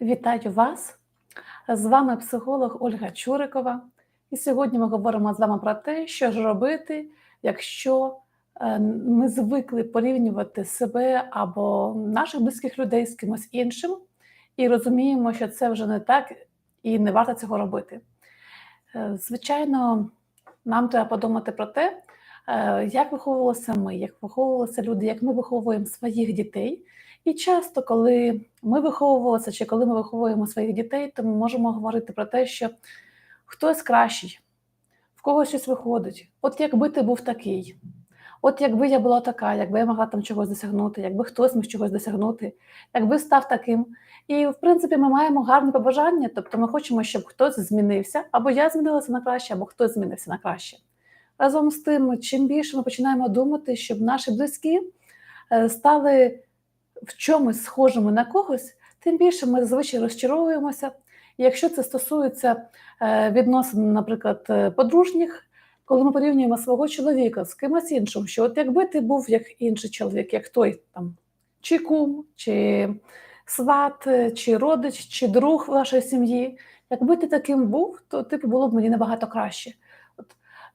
Вітаю вас! З вами психолог Ольга Чурикова. І сьогодні ми говоримо з вами про те, що ж робити, якщо е, ми звикли порівнювати себе або наших близьких людей з кимось іншим, і розуміємо, що це вже не так і не варто цього робити. Е, Звичайно, нам треба подумати про те, е, як виховувалися ми, як виховувалися люди, як ми виховуємо своїх дітей. І часто, коли ми виховувалися чи коли ми виховуємо своїх дітей, то ми можемо говорити про те, що хтось кращий, в когось щось виходить. От якби ти був такий, от якби я була така, якби я могла там чогось досягнути, якби хтось міг чогось досягнути, якби став таким. І в принципі ми маємо гарні побажання, тобто ми хочемо, щоб хтось змінився, або я змінилася на краще, або хтось змінився на краще. Разом з тим, чим більше ми починаємо думати, щоб наші близькі е, стали в чомусь схожими на когось, тим більше ми зазвичай розчаровуємося. Якщо це стосується е, відносин, наприклад, е, подружніх, коли ми порівнюємо свого чоловіка з кимось іншим, що от якби ти був як інший чоловік, як той там чи кум, чи сват, е, чи родич, чи друг вашої сім'ї, якби ти таким був, то типу було б мені набагато краще. От,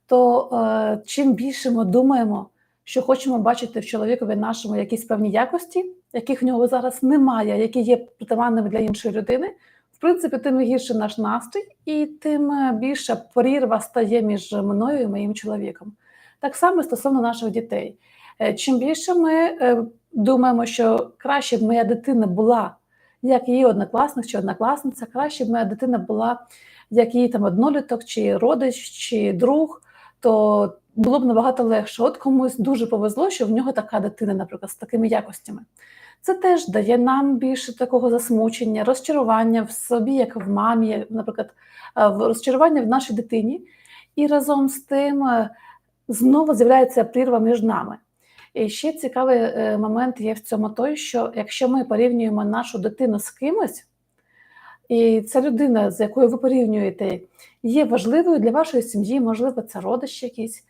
то е, чим більше ми думаємо, що хочемо бачити в чоловікові нашому якісь певні якості, яких в нього зараз немає, які є притаманними для іншої людини, в принципі, тим гірше наш настрій, і тим е, більша прірва стає між мною і моїм чоловіком. Так само стосовно наших дітей. Е, Чим більше ми е, думаємо, що краще б моя дитина була як її однокласник чи однокласниця, краще б моя дитина була як її там одноліток, чи родич, чи друг, то було б набагато легше. От комусь дуже повезло, що в нього така дитина, наприклад, з такими якостями. Це теж дає нам більше такого засмучення, розчарування в собі, як в мамі, наприклад, е, розчарування в нашій дитині. І разом з тим е, знову з'являється прірва між нами. І ще цікавий е, момент є в цьому той, що якщо ми порівнюємо нашу дитину з кимось, і ця людина, з якою ви порівнюєте, є важливою для вашої сім'ї, можливо, це родич якийсь.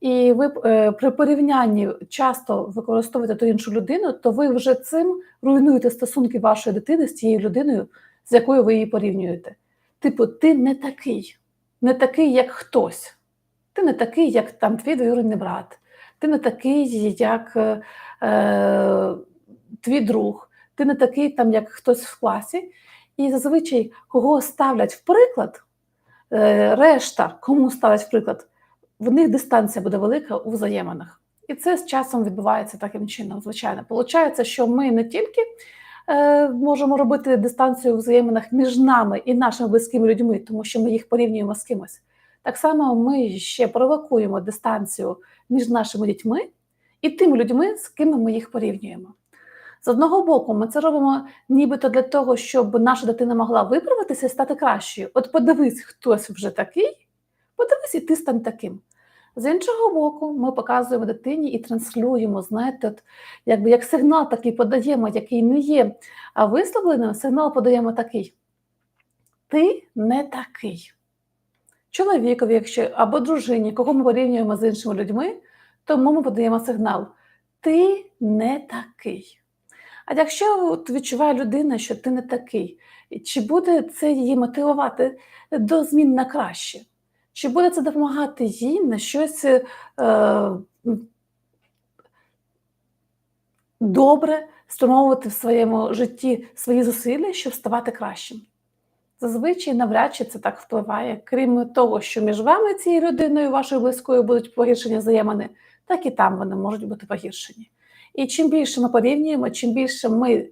І ви е, при порівнянні часто використовуєте ту іншу людину, то ви вже цим руйнуєте стосунки вашої дитини з тією людиною, з якою ви її порівнюєте. Типу, ти не такий, не такий, як хтось. Ти не такий, як там твій двоюрідний брат, ти не такий, як е, е, твій друг, ти не такий, там, як хтось в класі. І зазвичай, кого ставлять в приклад, е, решта, кому ставлять в приклад, в них дистанція буде велика у взаєминах. І це з часом відбувається таким чином, звичайно. Получається, що ми не тільки е, можемо робити дистанцію у взаєминах між нами і нашими близькими людьми, тому що ми їх порівнюємо з кимось. Так само ми ще провокуємо дистанцію між нашими дітьми і тими людьми, з ким ми їх порівнюємо. З одного боку, ми це робимо нібито для того, щоб наша дитина могла виправитися і стати кращою. От подивись, хтось вже такий, подивись, і ти стань таким. З іншого боку, ми показуємо дитині і транслюємо, знаєте, якби як сигнал такий подаємо, який не є висловленим, сигнал подаємо такий: ти не такий. Чоловікові, якщо або дружині, кого ми порівнюємо з іншими людьми, тому ми подаємо сигнал: ти не такий. А якщо відчуває людина, що ти не такий, чи буде це її мотивувати до змін на краще? Чи буде це допомагати їй на щось е, добре спрямовувати в своєму житті свої зусилля, щоб ставати кращим? Зазвичай навряд чи це так впливає, крім того, що між вами цією людиною, вашою близькою, будуть погіршені взаємини, так і там вони можуть бути погіршені. І чим більше ми порівнюємо, чим більше ми,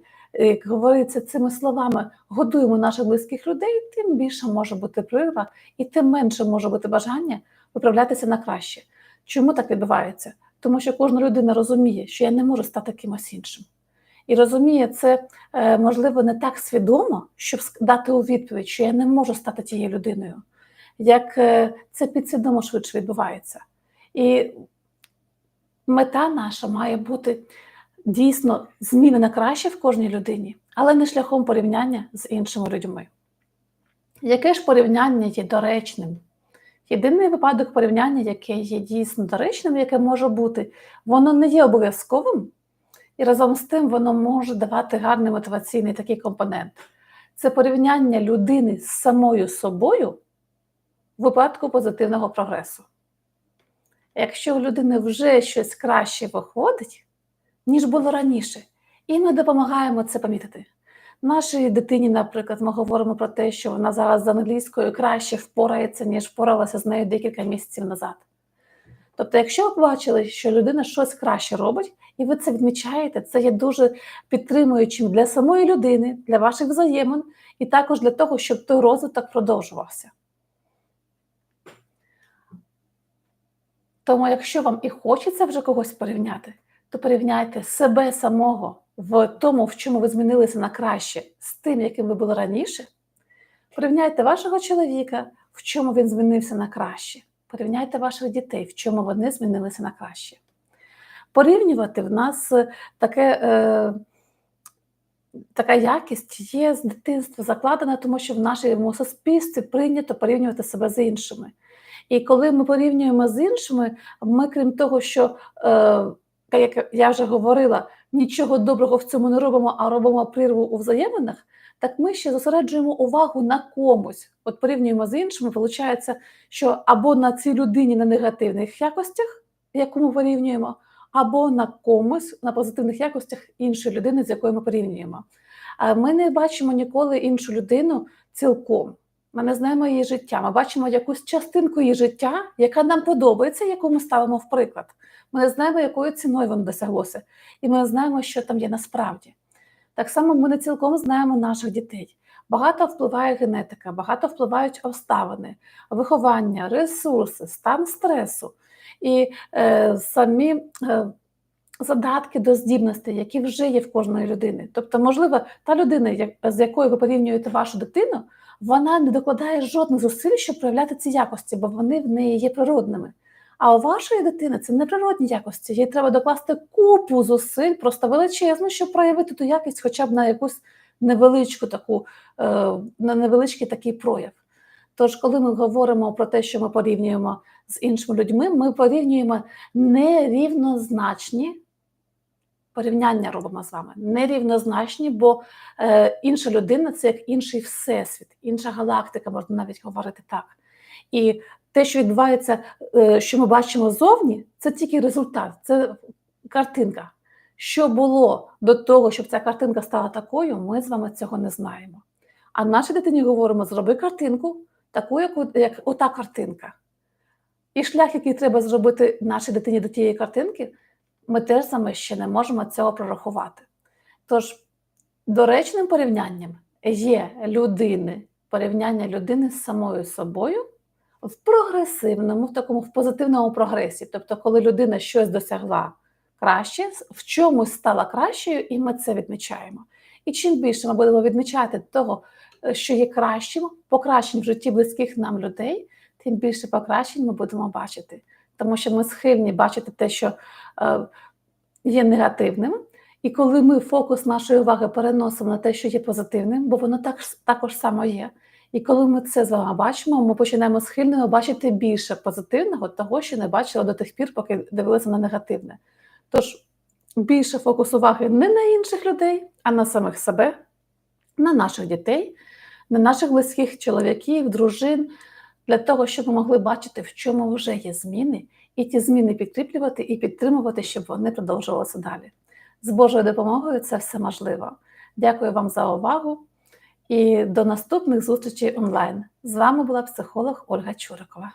як говориться цими словами, годуємо наших близьких людей, тим більше може бути прірва, і тим менше може бути бажання виправлятися на краще. Чому так відбувається? Тому що кожна людина розуміє, що я не можу стати кимось іншим. І розуміє це, е, можливо, не так свідомо, щоб дати у відповідь, що я не можу стати тією людиною, як е, це підсвідомо швидше відбувається. І мета наша має бути дійсно зміни на краще в кожній людині, але не шляхом порівняння з іншими людьми. Яке ж порівняння є доречним? Єдиний випадок порівняння, яке є дійсно доречним, яке може бути, воно не є обов'язковим, і разом з тим воно може давати гарний мотиваційний такий компонент. це порівняння людини з самою собою в випадку позитивного прогресу. Якщо у людини вже щось краще виходить, ніж було раніше, і ми допомагаємо це помітити. Нашій дитині, наприклад, ми говоримо про те, що вона зараз з англійською краще впорається, ніж впоралася з нею декілька місяців назад. Тобто, якщо ви бачили, що людина щось краще робить, і ви це відмічаєте, це є дуже підтримуючим для самої людини, для ваших взаємин, і також для того, щоб той розвиток продовжувався. Тому, якщо вам і хочеться вже когось порівняти, то порівняйте себе самого в тому, в чому ви змінилися на краще, з тим, яким ви були раніше. Порівняйте вашого чоловіка, в чому він змінився на краще. Порівняйте ваших дітей, в чому вони змінилися на краще. Порівнювати в нас таке, е, така якість є з дитинства закладена, тому що в нашому суспільстві прийнято порівнювати себе з іншими. І коли ми порівнюємо з іншими, ми, крім того, що, е, як я вже говорила, нічого доброго в цьому не робимо, а робимо прірву у взаєминах, так ми ще зосереджуємо увагу на комусь. От порівнюємо з іншими, виходить, що або на цій людині на негативних якостях, яку ми порівнюємо, або на комусь на позитивних якостях іншої людини, з якою ми порівнюємо. А ми не бачимо ніколи іншу людину цілком. Ми не знаємо її життя. Ми бачимо якусь частинку її життя, яка нам подобається, яку ми ставимо в приклад. Ми не знаємо, якою ціною воно досяглося, і ми не знаємо, що там є насправді. Так само ми не цілком знаємо наших дітей. Багато впливає генетика, багато впливають обставини, виховання, ресурси, стан стресу і е, самі е, задатки до здібностей, які вже є в кожної людини. Тобто, можливо, та людина, з якою ви порівнюєте вашу дитину, вона не докладає жодних зусиль, щоб проявляти ці якості, бо вони в неї є природними. А у вашої дитини це неприродні якості. Їй треба докласти купу зусиль, просто величезну, щоб проявити ту якість, хоча б на якусь невеличку таку, е, на невеличкий такий прояв. Тож, коли ми говоримо про те, що ми порівнюємо з іншими людьми, ми порівнюємо нерівнозначні порівняння робимо з вами, нерівнозначні, бо е, інша людина це як інший всесвіт, інша галактика, можна навіть говорити так. І те, що відбувається, е, що ми бачимо ззовні, це тільки результат, це картинка. Що було до того, щоб ця картинка стала такою, ми з вами цього не знаємо. А нашій дитині говоримо: зроби картинку, таку, як, як ота картинка. І шлях, який треба зробити нашій дитині до тієї картинки, ми теж саме ще не можемо цього прорахувати. Тож, доречним порівнянням є людини, порівняння людини з самою собою в прогресивному, в такому в позитивному прогресі. Тобто, коли людина щось досягла краще, в чомусь стала кращою, і ми це відмічаємо. І чим більше ми будемо відмічати того, е, що є кращим, покращень в житті близьких нам людей, тим більше покращень ми будемо бачити. Тому що ми схильні бачити те, що е, є негативним. І коли ми фокус нашої уваги переносимо на те, що є позитивним, бо воно так, також само є. І коли ми це з вами бачимо, ми починаємо схильними бачити більше позитивного, того, що не бачили до тих пір, поки дивилися на негативне. Тож більше фокус уваги не на інших людей, а на самих себе, на наших дітей, на наших близьких чоловіків, дружин, для того, щоб ми могли бачити, в чому вже є зміни, і ті зміни підкріплювати і підтримувати, щоб вони продовжувалися далі. З Божою допомогою це все можливо. Дякую вам за увагу і до наступних зустрічей онлайн. З вами була психолог Ольга Чурикова.